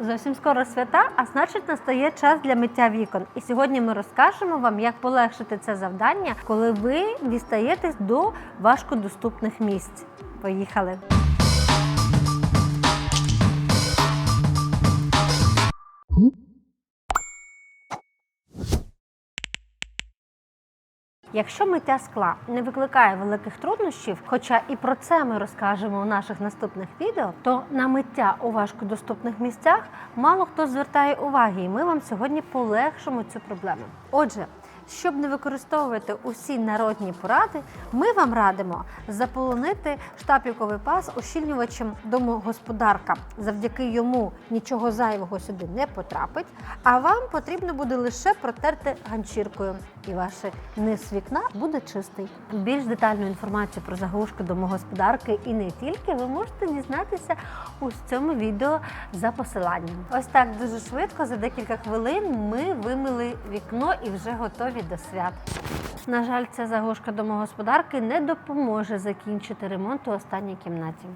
Зовсім скоро свята, а значить настає час для миття вікон. І сьогодні ми розкажемо вам, як полегшити це завдання, коли ви дістаєтесь до важкодоступних місць. Поїхали! Якщо миття скла не викликає великих труднощів, хоча і про це ми розкажемо у наших наступних відео, то на миття у важкодоступних місцях мало хто звертає уваги, і ми вам сьогодні полегшимо цю проблему. Отже, щоб не використовувати усі народні поради, ми вам радимо заполонити штапіковий паз ущільнювачем домогосподарка. Завдяки йому нічого зайвого сюди не потрапить, а вам потрібно буде лише протерти ганчіркою, і ваш низ вікна буде чистий. Більш детальну інформацію про заглушки домогосподарки і не тільки ви можете дізнатися у цьому відео за посиланням. Ось так дуже швидко, за декілька хвилин, ми вимили вікно і вже готові до свят. На жаль, ця заглушка домогосподарки не допоможе закінчити ремонт у останній кімнаті.